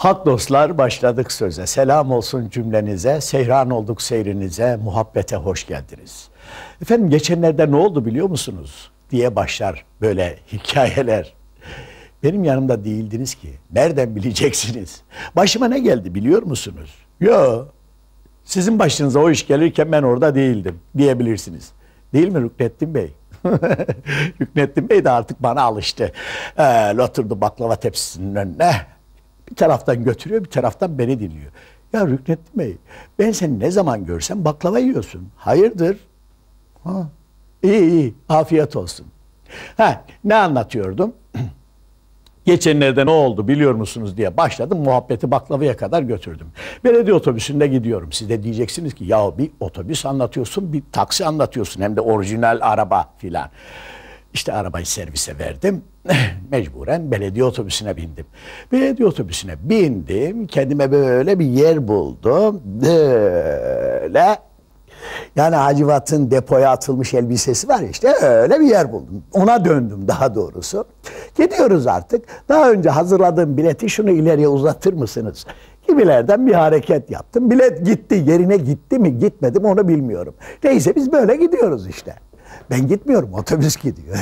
Hak dostlar başladık söze. Selam olsun cümlenize, seyran olduk seyrinize, muhabbete hoş geldiniz. Efendim geçenlerde ne oldu biliyor musunuz? diye başlar böyle hikayeler. Benim yanımda değildiniz ki. Nereden bileceksiniz? Başıma ne geldi biliyor musunuz? Yo. Sizin başınıza o iş gelirken ben orada değildim diyebilirsiniz. Değil mi Rüknettin Bey? Rüknettin Bey de artık bana alıştı. Ee, oturdu baklava tepsisinin önüne. Bir taraftan götürüyor, bir taraftan beni dinliyor. Ya Rüknettin Bey, ben seni ne zaman görsem baklava yiyorsun. Hayırdır? Ha, iyi iyi, afiyet olsun. Ha, ne anlatıyordum? Geçenlerde ne oldu biliyor musunuz diye başladım. Muhabbeti baklavaya kadar götürdüm. Belediye otobüsünde gidiyorum. Siz de diyeceksiniz ki ya bir otobüs anlatıyorsun, bir taksi anlatıyorsun. Hem de orijinal araba filan. İşte arabayı servise verdim. Mecburen belediye otobüsüne bindim. Belediye otobüsüne bindim. Kendime böyle bir yer buldum. Böyle yani Hacivat'ın depoya atılmış elbisesi var işte öyle bir yer buldum. Ona döndüm daha doğrusu. Gidiyoruz artık. Daha önce hazırladığım bileti şunu ileriye uzatır mısınız? Gibilerden bir hareket yaptım. Bilet gitti. Yerine gitti mi gitmedi mi onu bilmiyorum. Neyse biz böyle gidiyoruz işte. Ben gitmiyorum otobüs gidiyor.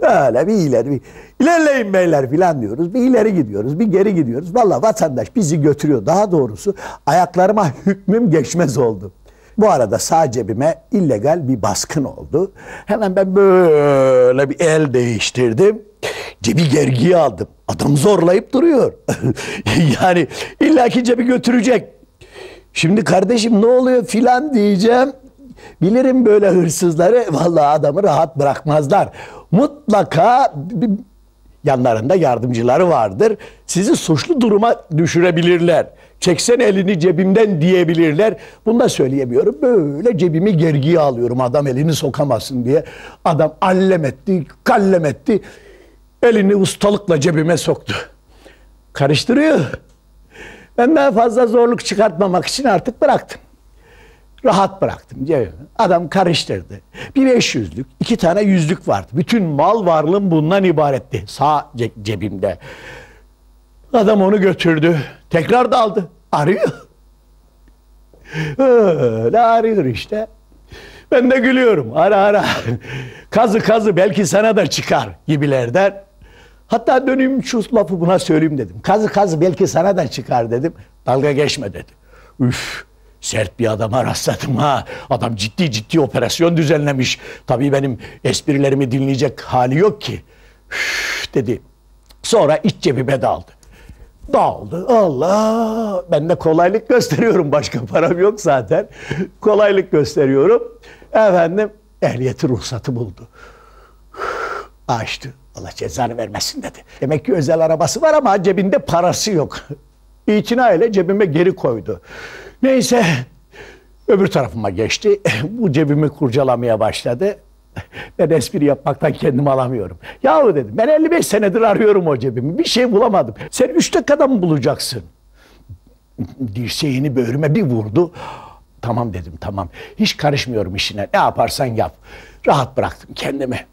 Öyle bir ileri bir ilerleyin beyler filan diyoruz. Bir ileri gidiyoruz bir geri gidiyoruz. Valla vatandaş bizi götürüyor. Daha doğrusu ayaklarıma hükmüm geçmez oldu. Bu arada sağ cebime illegal bir baskın oldu. Hemen ben böyle bir el değiştirdim. Cebi gergiye aldım. Adam zorlayıp duruyor. yani illaki cebi götürecek. Şimdi kardeşim ne oluyor filan diyeceğim. Bilirim böyle hırsızları vallahi adamı rahat bırakmazlar. Mutlaka yanlarında yardımcıları vardır. Sizi suçlu duruma düşürebilirler. Çeksen elini cebimden diyebilirler. Bunu da söyleyemiyorum. Böyle cebimi gergiye alıyorum adam elini sokamasın diye. Adam allem etti, kallem etti. Elini ustalıkla cebime soktu. Karıştırıyor. Ben daha fazla zorluk çıkartmamak için artık bıraktım. Rahat bıraktım cebimi. Adam karıştırdı. Bir beş yüzlük, iki tane yüzlük vardı. Bütün mal varlığım bundan ibaretti. Sağ cebimde. Adam onu götürdü. Tekrar daldı. Arıyor. Öyle arıyor işte. Ben de gülüyorum. Ara ara. Kazı kazı belki sana da çıkar gibilerden. Hatta döneyim şu lafı buna söyleyeyim dedim. Kazı kazı belki sana da çıkar dedim. Dalga geçme dedi. Üf sert bir adama rastladım ha. Adam ciddi ciddi operasyon düzenlemiş. Tabii benim esprilerimi dinleyecek hali yok ki. Üf, dedi. Sonra iç cebime daldı. Dağıldı. Allah! Ben de kolaylık gösteriyorum. Başka param yok zaten. kolaylık gösteriyorum. Efendim ehliyeti ruhsatı buldu. Açtı. Allah cezanı vermesin dedi. Demek ki özel arabası var ama cebinde parası yok. İtina ile cebime geri koydu. Neyse öbür tarafıma geçti. Bu cebimi kurcalamaya başladı. Ben espri yapmaktan kendimi alamıyorum. Yahu dedim ben 55 senedir arıyorum o cebimi. Bir şey bulamadım. Sen 3 dakikada mı bulacaksın? Dirseğini böğrüme bir vurdu. Tamam dedim tamam. Hiç karışmıyorum işine. Ne yaparsan yap. Rahat bıraktım kendimi.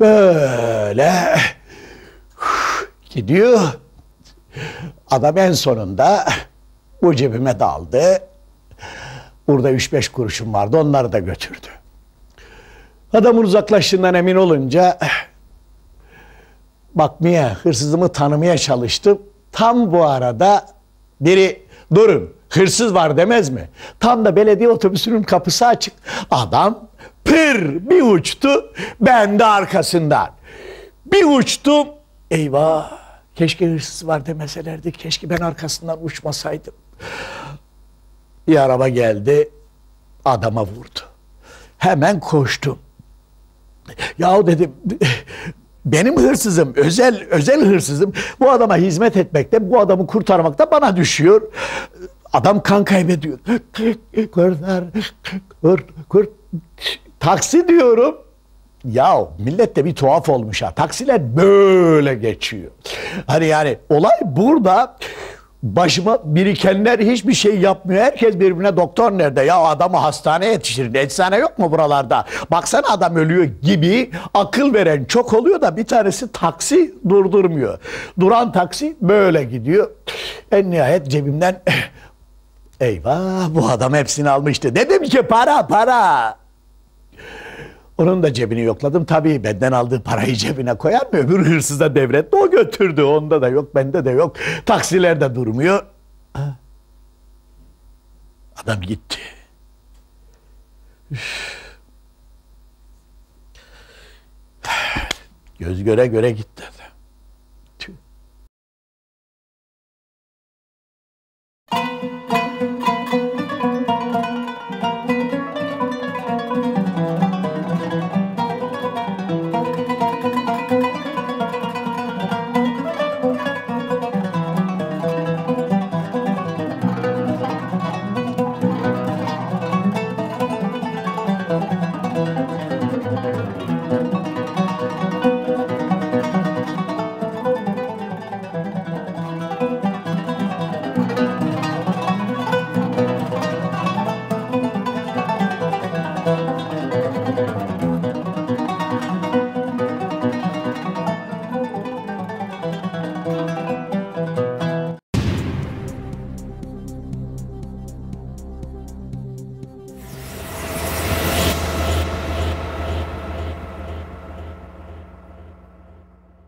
Böyle gidiyor. Adam en sonunda bu cebime daldı. Burada 3-5 kuruşum vardı onları da götürdü. Adamın uzaklaştığından emin olunca bakmaya, hırsızımı tanımaya çalıştım. Tam bu arada biri durun hırsız var demez mi? Tam da belediye otobüsünün kapısı açık. Adam pır bir uçtu ben de arkasından. Bir uçtum eyvah keşke hırsız var demeselerdi keşke ben arkasından uçmasaydım. Bir araba geldi adama vurdu. Hemen koştum. Yahu dedim benim hırsızım, özel özel hırsızım. Bu adama hizmet etmekte, bu adamı kurtarmakta bana düşüyor. Adam kan kaybediyor. Kurtar, kur, kur. Taksi diyorum. Ya millet de bir tuhaf olmuş ha. Taksiler böyle geçiyor. Hani yani olay burada Başıma birikenler hiçbir şey yapmıyor. Herkes birbirine doktor nerede? Ya adamı hastaneye yetiştirin. Eczane yok mu buralarda? Baksana adam ölüyor gibi akıl veren çok oluyor da bir tanesi taksi durdurmuyor. Duran taksi böyle gidiyor. En nihayet cebimden eyvah bu adam hepsini almıştı. Dedim ki para para. Onun da cebini yokladım. Tabii benden aldığı parayı cebine koyar mı? Öbür hırsız da devretti. O götürdü. Onda da yok, bende de yok. Taksiler de durmuyor. Adam gitti. Göz göre göre gitti.